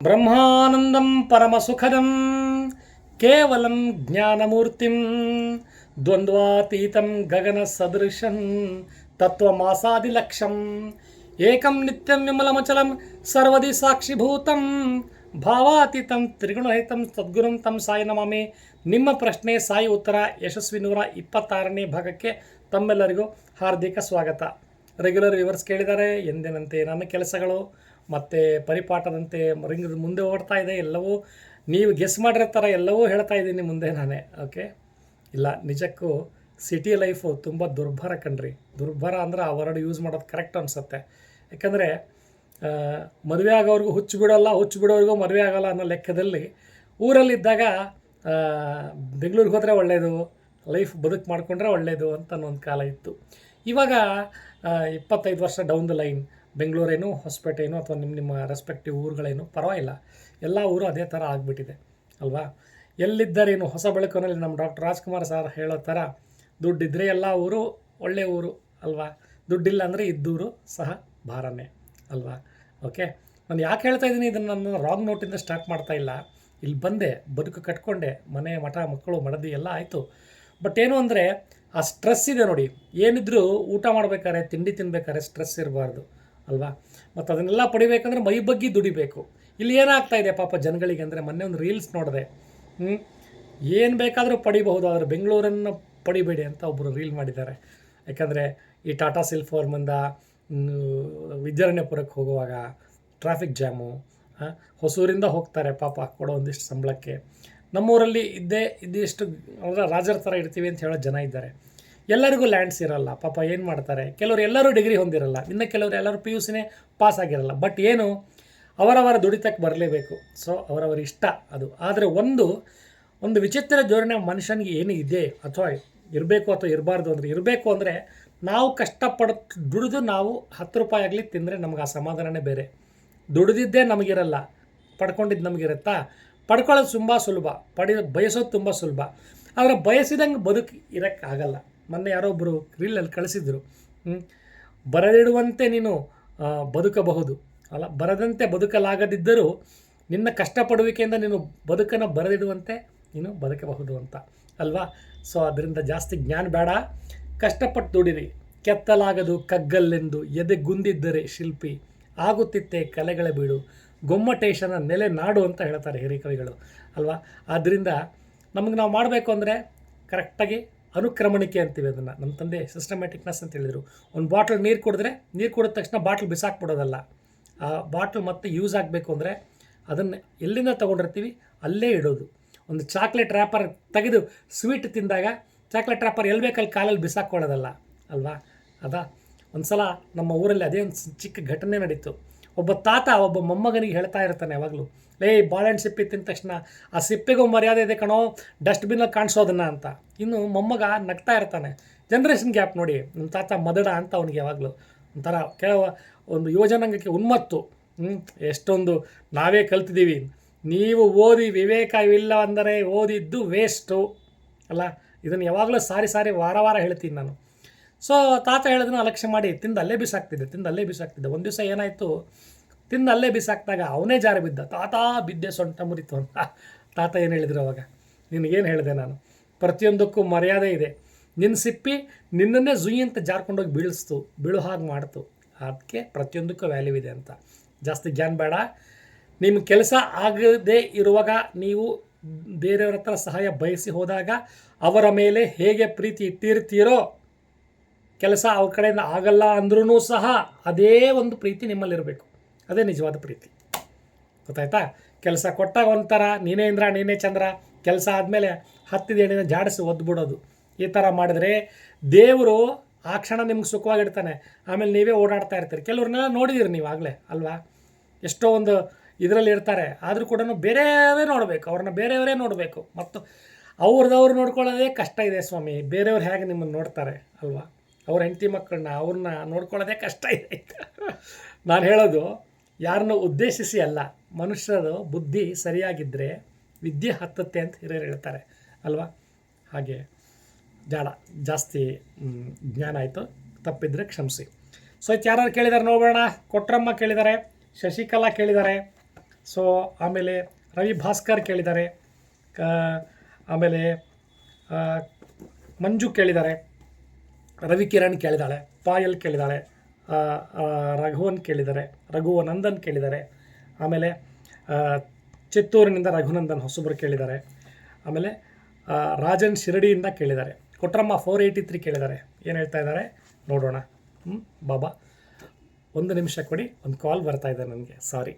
ಬ್ರಹ್ಮಾನಂದಂ ಪರಮಸುಖದಂ ಕೇವಲಂ ಜ್ಞಾನಮೂರ್ತಿಂ ದ್ವಂದ್ವಾತೀತಂ ಗಗನ ಸದೃಶಂ ತತ್ವಮಾಸಾದಿಲಕ್ಷಂ ಏಕಂ ನಿತ್ಯಂ ವಿಮಲಮಚಲಂ ಸರ್ವದಿ ಸಾಕ್ಷಿಭೂತಂ ಭಾವಾತೀತಂ ತ್ರಿಗುಣರಹಿತಂ ಸದ್ಗುರುಂ ತಂ ಸಾಯಿ ನಮಾಮಿ ನಿಮ್ಮ ಪ್ರಶ್ನೆ ಸಾಯಿ ಉತ್ತರ ಯಶಸ್ವಿ ನೂರ ಇಪ್ಪತ್ತಾರನೇ ಭಾಗಕ್ಕೆ ತಮ್ಮೆಲ್ಲರಿಗೂ ಹಾರ್ದಿಕ ಸ್ವಾಗತ ರೆಗ್ಯುಲರ್ ವ್ಯೂವರ್ಸ್ ಕೇಳಿದ್ದಾರೆ ಎಂದಿನಂತೆ ನನ್ನ ಕೆಲಸಗಳು ಮತ್ತು ಪರಿಪಾಠದಂತೆ ರಿಂಗ್ ಮುಂದೆ ಓಡ್ತಾ ಇದೆ, ಎಲ್ಲವೂ ನೀವು ಗೆಸ್ ಮಾಡಿರೋ ಥರ ಎಲ್ಲವೂ ಹೇಳ್ತಾ ಇದ್ದೀನಿ ಮುಂದೆ ನಾನೇ ಓಕೆ ಇಲ್ಲ, ನಿಜಕ್ಕೂ ಸಿಟಿ ಲೈಫು ತುಂಬ ದುರ್ಭರ ಕಣ್ರಿ. ದುರ್ಭರ ಅಂದ್ರೆ ಆ ವರ್ಡ್ ಯೂಸ್ ಮಾಡೋದು ಕರೆಕ್ಟ್ ಅನಿಸುತ್ತೆ. ಯಾಕಂದರೆ ಮದುವೆ ಆಗೋವ್ರಿಗೂ ಹುಚ್ಚು ಬಿಡೋಲ್ಲ, ಹುಚ್ಚು ಬಿಡೋರಿಗೂ ಮದುವೆ ಆಗೋಲ್ಲ ಅನ್ನೋ ಲೆಕ್ಕದಲ್ಲಿ ಊರಲ್ಲಿದ್ದಾಗ ಬೆಂಗಳೂರಿಗೆ ಹೋದರೆ ಒಳ್ಳೆಯದು ಲೈಫ್ ಬದುಕು ಮಾಡಿಕೊಂಡ್ರೆ ಒಳ್ಳೆಯದು ಅಂತ ಒಂದು ಕಾಲ ಇತ್ತು. ಇವಾಗ ಇಪ್ಪತ್ತೈದು ವರ್ಷ ಡೌನ್ ದ ಲೈನ್ ಬೆಂಗಳೂರೇನು, ಹೊಸಪೇಟೆನೋ ಅಥವಾ ನಿಮ್ಮ ನಿಮ್ಮ ರೆಸ್ಪೆಕ್ಟಿವ್ ಊರುಗಳೇನು, ಪರವಾಗಿಲ್ಲ. ಎಲ್ಲ ಊರು ಅದೇ ಥರ ಆಗಿಬಿಟ್ಟಿದೆ, ಅಲ್ವಾ? ಎಲ್ಲಿದ್ದರೇನು? ಹೊಸ ಬೆಳಕಿನಲ್ಲಿ ನಮ್ಮ ಡಾಕ್ಟರ್ ರಾಜ್ಕುಮಾರ್ ಸರ್ ಹೇಳೋ ಥರ ದುಡ್ಡಿದ್ದರೆ ಎಲ್ಲ ಊರು ಒಳ್ಳೆಯ ಊರು, ಅಲ್ವಾ? ದುಡ್ಡಿಲ್ಲ ಅಂದರೆ ಇದ್ದೂರು ಸಹ ಭಾರನೇ, ಅಲ್ವಾ? ಓಕೆ? ನಾನು ಯಾಕೆ ಹೇಳ್ತಾ ಇದ್ದೀನಿ? ಇದನ್ನು ನಾನು ರಾಂಗ್ ನೋಟಿಂದ ಸ್ಟಾರ್ಟ್ ಮಾಡ್ತಾ ಇಲ್ಲ. ಇಲ್ಲಿ ಬಂದೆ, ಬದುಕು ಕಟ್ಕೊಂಡೆ, ಮನೆ, ಮಠ, ಮಕ್ಕಳು, ಮಡದಿ ಎಲ್ಲ ಆಯಿತು. ಬಟ್ ಏನು ಅಂದರೆ, ಆ ಸ್ಟ್ರೆಸ್ ಇದೆ ನೋಡಿ. ಏನಿದ್ರೂ ಊಟ ಮಾಡ್ಬೇಕಾದ್ರೆ, ತಿಂಡಿ ತಿನ್ಬೇಕಾದ್ರೆ ಸ್ಟ್ರೆಸ್ ಇರಬಾರ್ದು. ಅಲ್ವಾ? ಮತ್ತು ಅದನ್ನೆಲ್ಲ ಪಡಿಬೇಕಂದ್ರೆ ಮೈ ಬಗ್ಗಿ ದುಡಿಬೇಕು. ಇಲ್ಲಿ ಏನಾಗ್ತಾ ಇದೆ ಪಾಪ ಜನಗಳಿಗೆ ಅಂದರೆ ಮೊನ್ನೆ ಒಂದು ರೀಲ್ಸ್ ನೋಡಿದೆ. ಹ್ಞೂ ಏನು ಬೇಕಾದರೂ ಪಡಿಬಹುದು, ಆದರೆ ಬೆಂಗಳೂರನ್ನು ಪಡಿಬೇಡಿ ಅಂತ ಒಬ್ಬರು ರೀಲ್ ಮಾಡಿದ್ದಾರೆ. ಯಾಕಂದರೆ ಈ ಟಾಟಾ ಸಿಲ್ಫೋರ್ಮಿಂದ ವಿದ್ಯಾರಣ್ಯಪುರಕ್ಕೆ ಹೋಗುವಾಗ ಟ್ರಾಫಿಕ್ ಜಾಮು ಹೊಸೂರಿಂದ ಹೋಗ್ತಾರೆ ಪಾಪ ಕೊಡೋ ಒಂದಿಷ್ಟು ಸಂಬಳಕ್ಕೆ. ನಮ್ಮೂರಲ್ಲಿ ಇದ್ದೇ ಇದ್ದಿಷ್ಟು ಅಂದರೆ ರಾಜರ ಥರ ಇರ್ತೀವಿ ಅಂತ ಹೇಳೋ ಜನ ಇದ್ದಾರೆ. ಎಲ್ಲರಿಗೂ ಲ್ಯಾಂಡ್ಸ್ ಇರಲ್ಲ. ಪಾಪ ಏನು ಮಾಡ್ತಾರೆ? ಕೆಲವರು ಎಲ್ಲರೂ ಡಿಗ್ರಿ ಹೊಂದಿರಲ್ಲ. ಇನ್ನು ಕೆಲವರು ಎಲ್ಲರೂ ಪಿ ಯು ಸಿನೇ ಪಾಸ್ ಆಗಿರಲ್ಲ. ಬಟ್ ಏನು? ಅವರವರ ದುಡಿತಕ್ಕೆ ಬರಲೇಬೇಕು. ಸೊ ಅವರವರ ಇಷ್ಟ ಅದು. ಆದರೆ ಒಂದು ಒಂದು ವಿಚಿತ್ರ ಧೋರಣೆ ಮನುಷ್ಯನಿಗೆ ಏನು ಇದೆ? ಅಥವಾ ಇರಬೇಕು ಅಥವಾ ಇರಬಾರ್ದು ಅಂದರೆ, ಇರಬೇಕು ಅಂದರೆ ನಾವು ಕಷ್ಟಪಡ ದುಡಿದು ನಾವು ಹತ್ತು ರೂಪಾಯಿ ಆಗಲಿ ತಿಂದರೆ ನಮ್ಗೆ ಆ ಸಮಾಧಾನನೇ ಬೇರೆ. ದುಡಿದಿದ್ದೇ ನಮಗಿರಲ್ಲ. ಪಡ್ಕೊಂಡಿದ್ದು ನಮಗಿರುತ್ತಾ? ಪಡ್ಕೊಳ್ಳೋದು ತುಂಬ ಸುಲಭ. ಪಡಿ ಬಯಸೋದು ತುಂಬ ಸುಲಭ. ಆದರೆ ಬಯಸಿದಂಗೆ ಬದುಕು ಇರೋಕ್ಕಾಗಲ್ಲ ಮೊನ್ನೆ ಯಾರೋ ಒಬ್ಬರು ರೀಲಲ್ಲಿ ಕಳಿಸಿದ್ರು. ಬರದಿಡುವಂತೆ ನೀನು ಬದುಕಬಹುದು. ಅಲ್ಲ, ಬರದಂತೆ ಬದುಕಲಾಗದಿದ್ದರೂ ನಿನ್ನ ಕಷ್ಟಪಡುವಿಕೆಯಿಂದ ನೀನು ಬದುಕನ್ನು ಬರೆದಿಡುವಂತೆ ನೀನು ಬದುಕಬಹುದು ಅಂತ, ಅಲ್ವಾ? ಸೊ ಅದರಿಂದ ಜಾಸ್ತಿ ಜ್ಞಾನ ಬೇಡ. ಕಷ್ಟಪಟ್ಟು ದುಡಿರಿ. ಕೆತ್ತಲಾಗದು ಕಗ್ಗಲ್ಲೆಂದು ಎದೆ ಗುಂದಿದ್ದರೆ ಶಿಲ್ಪಿ, ಆಗುತ್ತಿತ್ತೆ ಕಲೆಗಳ ಬೀಡು. ಗೊಮ್ಮಟೇಶನ ನೆಲೆ ನಾಡು ಅಂತ ಹೇಳ್ತಾರೆ ಹಿರಿಕವಿಗಳು, ಅಲ್ವಾ? ಆದ್ದರಿಂದ ನಮಗೆ ನಾವು ಮಾಡಬೇಕು ಅಂದರೆ ಕರೆಕ್ಟಾಗಿ ಅನುಕ್ರಮಣಿಕೆ ಅಂತೀವಿ ಅದನ್ನು. ನಮ್ಮ ತಂದೆ ಸಿಸ್ಟಮ್ಯಾಟಿಕ್ನೆಸ್ ಅಂತ ಹೇಳಿದರು. ಒಂದು ಬಾಟ್ಲ್ ನೀರು ಕುಡಿದ್ರೆ, ನೀರು ಕುಡಿದ ತಕ್ಷಣ ಬಾಟ್ಲ್ ಬಿಸಾಕ್ಬಿಡೋದಲ್ಲ. ಆ ಬಾಟ್ಲ್ ಮತ್ತೆ ಯೂಸ್ ಆಗಬೇಕು ಅಂದರೆ ಅದನ್ನು ಎಲ್ಲಿಂದ ತೊಗೊಂಡಿರ್ತೀವಿ? ಅಲ್ಲೇ ಇಡೋದು. ಒಂದು ಚಾಕ್ಲೇಟ್ ರ್ಯಾಪರ್ ತೆಗೆದು ಸ್ವೀಟ್ ತಿಂದಾಗ ಚಾಕ್ಲೇಟ್ ರ್ಯಾಪರ್ ಎಲ್ಲಿ ಬೇಕಲ್ಲಿ ಕಾಲಲ್ಲಿ ಬಿಸಾಕ್ಕೊಳ್ಳೋದಲ್ಲ. ಅಲ್ವಾ? ಅದಾ? ಒಂದು ಸಲ ನಮ್ಮ ಊರಲ್ಲಿ ಅದೇ ಒಂದು ಚಿಕ್ಕ ಘಟನೆ ನಡೀತು. ಒಬ್ಬ ತಾತ ಒಬ್ಬ ಮೊಮ್ಮಗನಿಗೆ ಹೇಳ್ತಾ ಇರ್ತಾನೆ ಯಾವಾಗಲೂ, ಲೇ ಬಾಳೆಹಣ್ಣು ಸಿಪ್ಪೆ ತಿಂದ ತಕ್ಷಣ ಆ ಸಿಪ್ಪೆಗೂ ಮರ್ಯಾದೆ ಇದೆ ಕಣೋ ಡಸ್ಟ್ಬಿನ್ನಲ್ಲಿ ಕಾಣಿಸೋದನ್ನ ಅಂತ. ಇನ್ನು ಮೊಮ್ಮಗ ನಗ್ತಾ ಇರ್ತಾನೆ. ಜನ್ರೇಷನ್ ಗ್ಯಾಪ್ ನೋಡಿ ನಮ್ಮ ತಾತ ಮದಡ ಅಂತ ಅವನಿಗೆ ಯಾವಾಗಲೂ ಒಂಥರ ಕೆಲವು ಒಂದು ಯುವಜನಾಂಗಕ್ಕೆ ಉನ್ಮತ್ತು? ಎಷ್ಟೊಂದು ನಾವೇ ಕಲ್ತಿದ್ದೀವಿ ನೀವು ಓದಿ ವಿವೇಕವಿಲ್ಲ ಅಂದರೆ ಓದಿದ್ದು ವೇಸ್ಟು ಅಲ್ಲ. ಇದನ್ನು ಯಾವಾಗಲೂ ಸಾರಿ ಸಾರಿ ವಾರ ವಾರ ಹೇಳ್ತೀನಿ ನಾನು. ಸೊ ತಾತ ಹೇಳೋದನ್ನ ಅಲಕ್ಷ್ಯ ಮಾಡಿ, ತಿಂದು ಅಲ್ಲೇ ಬಿಸಾಕ್ತಿದ್ದೆ, ತಿಂದು ಅಲ್ಲೇ ಬಿಸಾಕ್ತಿದ್ದೆ. ಒಂದು ದಿವಸ ಏನಾಯಿತು, ತಿಂದು ಅಲ್ಲೇ ಬಿಸಾಕ್ದಾಗ ಅವನೇ ಜಾರಿ ಬಿದ್ದ. ತಾತ ಬಿದ್ದೆ ಸೊಂಟ ಮುರಿತು ಅಂತ. ತಾತ ಏನು ಹೇಳಿದ್ರು ಅವಾಗ? ನಿನಗೇನು ಹೇಳಿದೆ ನಾನು? ಪ್ರತಿಯೊಂದಕ್ಕೂ ಮರ್ಯಾದೆ ಇದೆ. ನಿನ್ನ ಸಿಪ್ಪಿ ನಿನ್ನನ್ನೇ ಝುಯಿ ಅಂತ ಜಾರ್ಕೊಂಡೋಗಿ ಬೀಳಿಸ್ತು, ಬೀಳು ಹಾಗೆ ಮಾಡ್ತು. ಅದಕ್ಕೆ ಪ್ರತಿಯೊಂದಕ್ಕೂ ವ್ಯಾಲ್ಯೂ ಇದೆ ಅಂತ. ಜಾಸ್ತಿ ಜ್ಞಾನ ಬೇಡ. ನಿಮ್ಮ ಕೆಲಸ ಆಗದೇ ಇರುವಾಗ ನೀವು ಬೇರೆಯವ್ರ ಹತ್ರ ಸಹಾಯ ಬಯಸಿ ಹೋದಾಗ ಅವರ ಮೇಲೆ ಹೇಗೆ ಪ್ರೀತಿ ಇಟ್ಟಿರ್ತೀರೋ ಕೆಲಸ ಅವ್ರ ಕಡೆಯಿಂದ ಆಗಲ್ಲ ಅಂದ್ರೂ ಸಹ ಅದೇ ಒಂದು ಪ್ರೀತಿ ನಿಮ್ಮಲ್ಲಿರಬೇಕು. ಅದೇ ನಿಜವಾದ ಪ್ರೀತಿ. ಗೊತ್ತಾಯ್ತಾ? ಕೆಲಸ ಕೊಟ್ಟಾಗ ಒಂಥರ, ನೀನೇ ಇಂದ್ರ, ನೀನೇ ಚಂದ್ರ, ಕೆಲಸ ಆದಮೇಲೆ ಹತ್ತಿದ ಎಣ್ಣೆನ ಜಾಡಿಸಿ ಒದ್ದು ಬಿಡೋದು ಈ ಥರ ಮಾಡಿದ್ರೆ ದೇವರು ಆ ಕ್ಷಣ ನಿಮ್ಗೆ ಸುಖವಾಗಿರ್ತಾನೆ. ಆಮೇಲೆ ನೀವೇ ಓಡಾಡ್ತಾ ಇರ್ತೀರಿ. ಕೆಲವ್ರನ್ನೆಲ್ಲ ನೋಡಿದಿರಿ ನೀವು ಆಗಲೇ, ಅಲ್ವಾ? ಎಷ್ಟೋ ಒಂದು ಇದರಲ್ಲಿ ಇರ್ತಾರೆ. ಆದರೂ ಕೂಡ ಬೇರೆಯವರೇ ನೋಡಬೇಕು. ಅವ್ರನ್ನ ಬೇರೆಯವರೇ ನೋಡಬೇಕು. ಮತ್ತು ಅವ್ರದವ್ರು ನೋಡ್ಕೊಳ್ಳೋದೇ ಕಷ್ಟ ಇದೆ ಸ್ವಾಮಿ. ಬೇರೆಯವ್ರು ಹೇಗೆ ನಿಮ್ಮನ್ನು ನೋಡ್ತಾರೆ, ಅಲ್ವಾ? ಅವ್ರ ಹೆಂಡತಿ ಮಕ್ಕಳನ್ನ, ಅವ್ರನ್ನ ನೋಡ್ಕೊಳ್ಳೋದೇ ಕಷ್ಟ ಇದೆ. ನಾನು ಹೇಳೋದು, ಯಾರನ್ನು ಉದ್ದೇಶಿಸಿ ಅಲ್ಲ, ಮನುಷ್ಯರು ಬುದ್ಧಿ ಸರಿಯಾಗಿದ್ದರೆ ವಿದ್ಯೆ ಹತ್ತತ್ತೆ ಅಂತ ಹಿರಿಯರು ಹೇಳ್ತಾರೆ. ಅಲ್ವಾ? ಹಾಗೆ ಜಾಡ, ಜಾಸ್ತಿ ಜ್ಞಾನ ಆಯಿತು, ತಪ್ಪಿದ್ರೆ ಕ್ಷಮಿಸಿ. ಸೊ ಯಾರು ಕೇಳಿದ್ದಾರೆ ನೋಡೋಣ ಕೊಟ್ರಮ್ಮ ಕೇಳಿದ್ದಾರೆ ಶಶಿಕಲಾ ಕೇಳಿದ್ದಾರೆ ಸೊ ಆಮೇಲೆ ರವಿ ಭಾಸ್ಕರ್ ಕೇಳಿದ್ದಾರೆ ಆಮೇಲೆ ಮಂಜು ಕೇಳಿದ್ದಾರೆ ರವಿ ಕಿರಣ್ ಕೇಳಿದಾಳೆ, ಪಾಯಲ್ ಕೇಳಿದಾಳೆ ರಘುವನ್ ಕೇಳಿದ್ದಾರೆ, ರಘುವನಂದನ್ ಕೇಳಿದ್ದಾರೆ, ಆಮೇಲೆ ಚಿತ್ತೂರಿನಿಂದ ರಘುನಂದನ್ ಹೊಸಬ್ರು ಕೇಳಿದ್ದಾರೆ, ಆಮೇಲೆ ರಾಜನ್ ಶಿರಡಿಯಿಂದ ಕೇಳಿದ್ದಾರೆ, ಕೊಟ್ರಮ್ಮ ಫೋರ್ ಏಯ್ಟಿ ತ್ರೀ ಕೇಳಿದ್ದಾರೆ, ಏನು ಹೇಳ್ತಾ ಇದ್ದಾರೆ? ನೋಡೋಣ. ಹ್ಞೂ ಬಾಬಾ, ಒಂದು ನಿಮಿಷ ಕೊಡಿ, ಒಂದು ಕಾಲ್ ಬರ್ತಾ ಇದೆ ನನಗೆ ಸಾರಿ